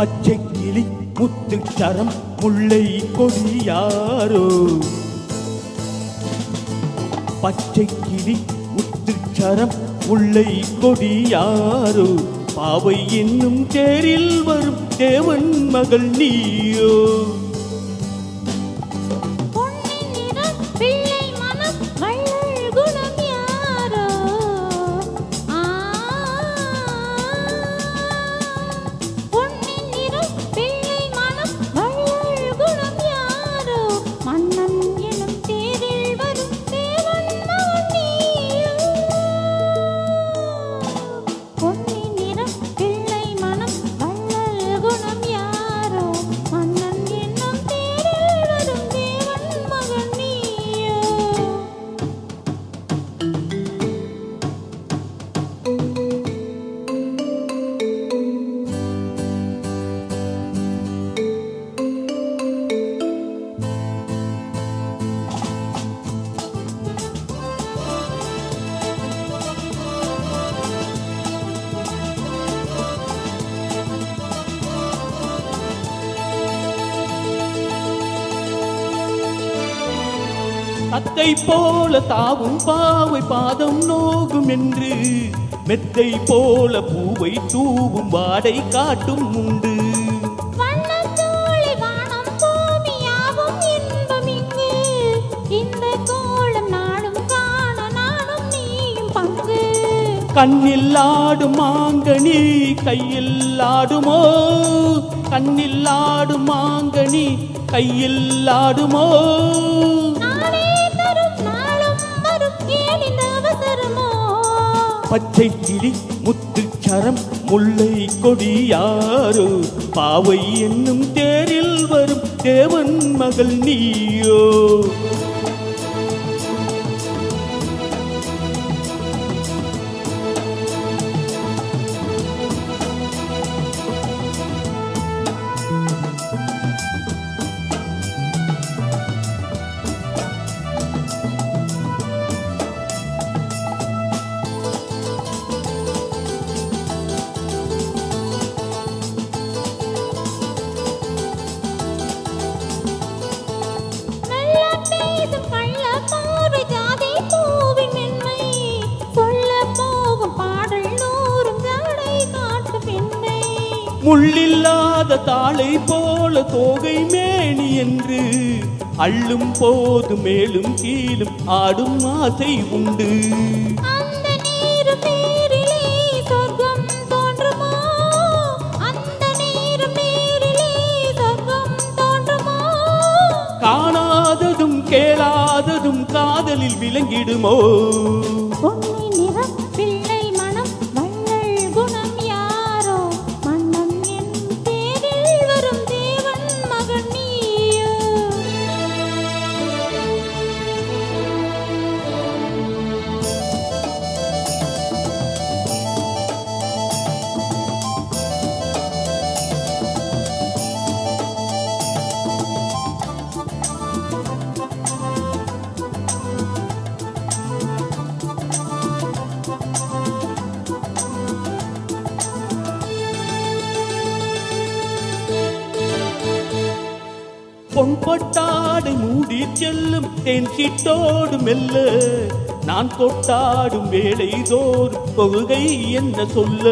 பச்சை கிளி முத்து முத்துச்சரம் முல்லை கொடியாரோ பச்சை கிளி முத்து சரம் முல்லை கொடியாரோ பாவை என்னும் தேரில் வரும் தேவன் மகள் நீயோ? Be அத்தை போல தாவும் பாவை பாதம் நோகும் என்று மெத்தை போல பூவை தூவும் வாடை காட்டும் உண்டு. கண்ணில் ஆடும் மாங்கனி கையில் ஆடுமோ? கண்ணில் ஆடும் மாங்கனி கையில் ஆடுமோ? பச்சை கிளி முத்து சரம் முல்லை கொடியாரோ பாவை என்னும் தேரில் வரும் தேவன் மகள் நீயோ? முள்ளில்லாத தாளை போல தோகை மேனி என்று அள்ளும் போது மேலும் கீழும் ஆடும் ஆசை உண்டு. அந்த நீரும் நீரிலே சொர்க்கம் தோன்றுமோ? அந்த நீரும் நீரிலே சொர்க்கம் தோன்றுமோ? காணாததும் கேளாததும் காதலில் விளங்கிடுமோ? பொன்பட்டாடை மூடி செல்லும் தேன் சிட்டோடு மெல்ல. நான் தொட்டாடும் வேலை தோறும் தொழுகை என்ன சொல்ல?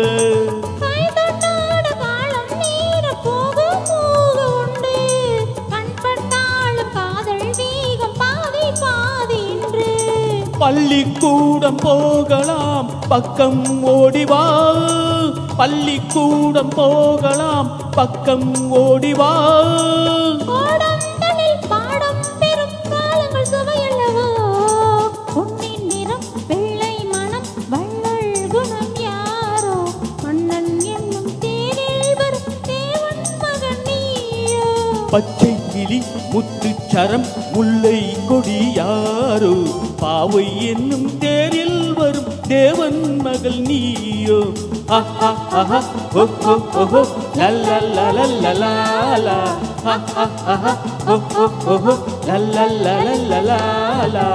பள்ளிக்கூடம் போகலாம் பக்கம் ஓடிவா பள்ளிக்கூடம் போகலாம் பக்கம் ஓடிவா பச்சை கிளி முத்துச்சரம் முல்லை கொடியாரோ பாவை என்னும் தேரில் வரும் தேவன் மகள் நீயோ ஆஹா ஆஹா ஓ ஓ ஓ ஓ லல்லல்லலல்லலாலா. ஆஹா ஆஹா ஓ ஓ ஓ ஓ லல்லல்லலல்லலாலா.